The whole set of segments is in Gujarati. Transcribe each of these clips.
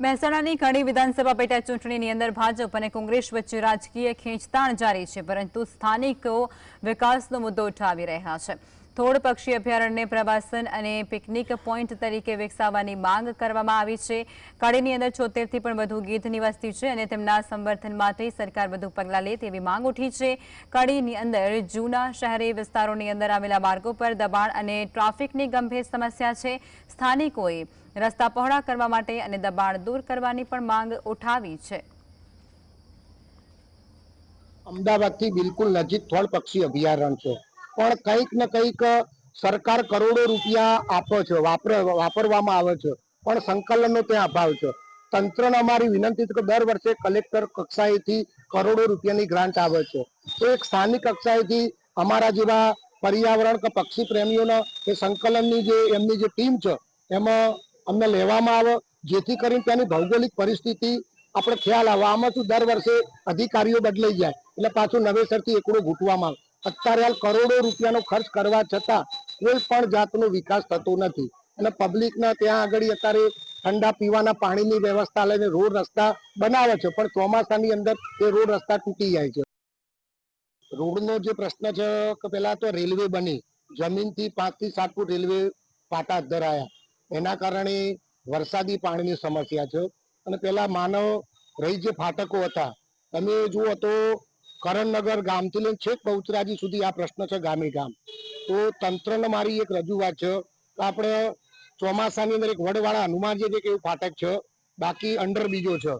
મહેસાણાની ઘણી વિધાનસભા પેટા ચૂંટણીની અંદર ભાજપ અને કોંગ્રેસ વચ્ચે રાજકીય ખેંચતાણ જારી છે, પરંતુ સ્થાનિકો વિકાસનો મુદ્દો ઉઠાવી રહ્યા છે. થોડ પક્ષી અભયારણ્યને પ્રવાસન અને પિકનિક પોઈન્ટ તરીકે વિકસાવવાની માંગ કરવામાં આવી છે. કડીની અંદર છોતેરથી પણ વધુ ગીધની વસ્તી છે અને તેમના સંવર્ધન માટે સરકાર વધુ પગલાં લે તેવી માંગ ઉઠી છે. કડીની અંદર જૂના શહેરી વિસ્તારોની અંદર આવેલા માર્ગો પર દબાણ અને ટ્રાફિકની ગંભીર સમસ્યા છે. સ્થાનિકોએ રસ્તા પહોળા કરવા માટે અને દબાણ દૂર કરવાની પણ માંગ ઉઠાવી છે. અમદાવાદથી બિલકુલ નજીક થોડ પક્ષી અભયારણ્ય છે. પણ કંઈક ને કંઈક સરકાર કરોડો રૂપિયા આપો છે, વાપર, વાપરવામાં આવે છે. પણ સંકલનનો ત્યાં અભાવ છે. તંત્રને અમારી વિનંતી કે દર વર્ષે કલેક્ટર કક્ષાએથી કરોડો રૂપિયાની ગ્રાન્ટ આવે છે. તો એક સ્થાનિક કક્ષાએથી અમારા જેવા પર્યાવરણ કે પક્ષી પ્રેમીઓના એ સંકલનની જે, એમની જે ટીમ છે, એમાં અમને લેવામાં આવે. જેથી કરીને ત્યાંની ભૌગોલિક પરિસ્થિતિ આપણે ખ્યાલ આવે. આમાં શું દર વર્ષે અધિકારીઓ બદલાઈ જાય. એટલે પાછું નવેસરથી એકડો ઘૂંટવામાં આવે. અત્યારે હાલ કરોડો રૂપિયાનો ખર્ચ કરવા છતાં કોઈ પણ જાતનો વિકાસ થતો નથી. અને પબ્લિકના ત્યાં આગળ અત્યારે ઠંડા પીવાના પાણીની વ્યવસ્થા લઈને રોડ રસ્તા બનાવે છે, પણ ચોમાસાની અંદર એ રોડ રસ્તા તૂટી જાય છે. રોડનો જે પ્રશ્ન છે કે પેલા તો રેલવે બની. જમીનથી પાંચથી સાત ફૂટ રેલવે પાટા ધરાયા. એના કારણે વરસાદી પાણીની સમસ્યા છે. અને પેલા માનવ રહી જે ફાટકો હતા, તમે જુઓ તો કરણનગર ગામથી લઈને છેક બહુચરાજી સુધી આ પ્રશ્ન છે ગામે ગામ. તો તંત્રને મારી એક રજૂઆત છે. કે આપણે ચોમાસાની અંદર એક વડવાળા હનુમાનજી જે એવું ફાટક છે. બાકી અંડર બીજો છે.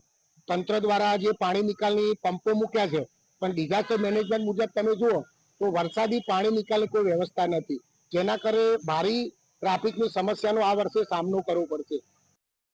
તંત્ર દ્વારા જે પાણી નિકાલની પંપો મૂક્યા છે. પણ ડિઝાસ્ટર મેનેજમેન્ટ મુજબ તમે જુઓ તો વરસાદી પાણી નિકાલની કોઈ વ્યવસ્થા નથી. જેના કરે ભારી ટ્રાફિકની સમસ્યાનો આ વર્ષે સામનો કરવો પડશે.